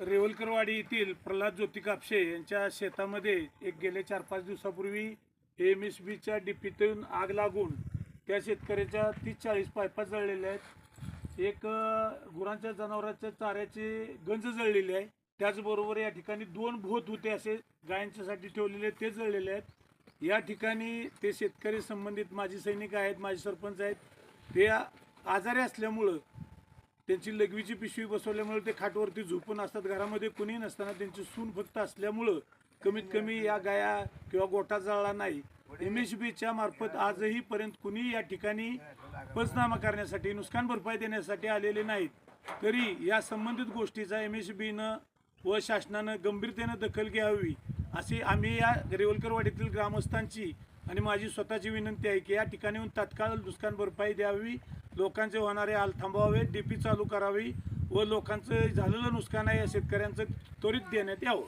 रेवलकरवाडी येथील प्रल्हाद ज्योती कापशे यांच्या शेतामध्ये एक गेले चार पाच दिवसापूर्वी एम एस बीच्या डिपीतून आग लागून त्या शेतकऱ्याच्या तीस चाळीस पायपा जळलेल्या आहेत. एक गुरांच्या जनावरांच्या चाऱ्याचे गंज जळलेले आहे. त्याचबरोबर या ठिकाणी दोन भोत होते असे गायांच्यासाठी ठेवलेले ते जळलेले आहेत. या ठिकाणी ते शेतकरी संबंधित माजी सैनिक आहेत माजी सरपंच आहेत. ते आजारी असल्यामुळं त्यांची लघवीची पिशवी बसवल्यामुळे ते खाटवरती झोपून असतात. घरामध्ये कुणी नसताना त्यांची सून फक्त असल्यामुळं कमीत कमी या गाया किंवा गोठा जळला नाही. एम एस बीच्या मार्फत आजही पर्यंत कुणी या ठिकाणी पंचनामा करण्यासाठी नुकसान भरपाई देण्यासाठी आलेले नाहीत. तरी या संबंधित गोष्टीचा एम एस बीनं व शासनानं गंभीरतेनं दखल घ्यावी अशी आम्ही या रेवलकरवाडीतील ग्रामस्थांची आणि माझी स्वतःची विनंती आहे की या ठिकाणीहून तात्काळ नुकसान भरपाई द्यावी लोकांचे होणारे हाल थांबवावे डीपी चालू करावी व लोकांचं झालेलं नुकसान आहे या शेतकऱ्यांचं त्वरित देण्यात यावं.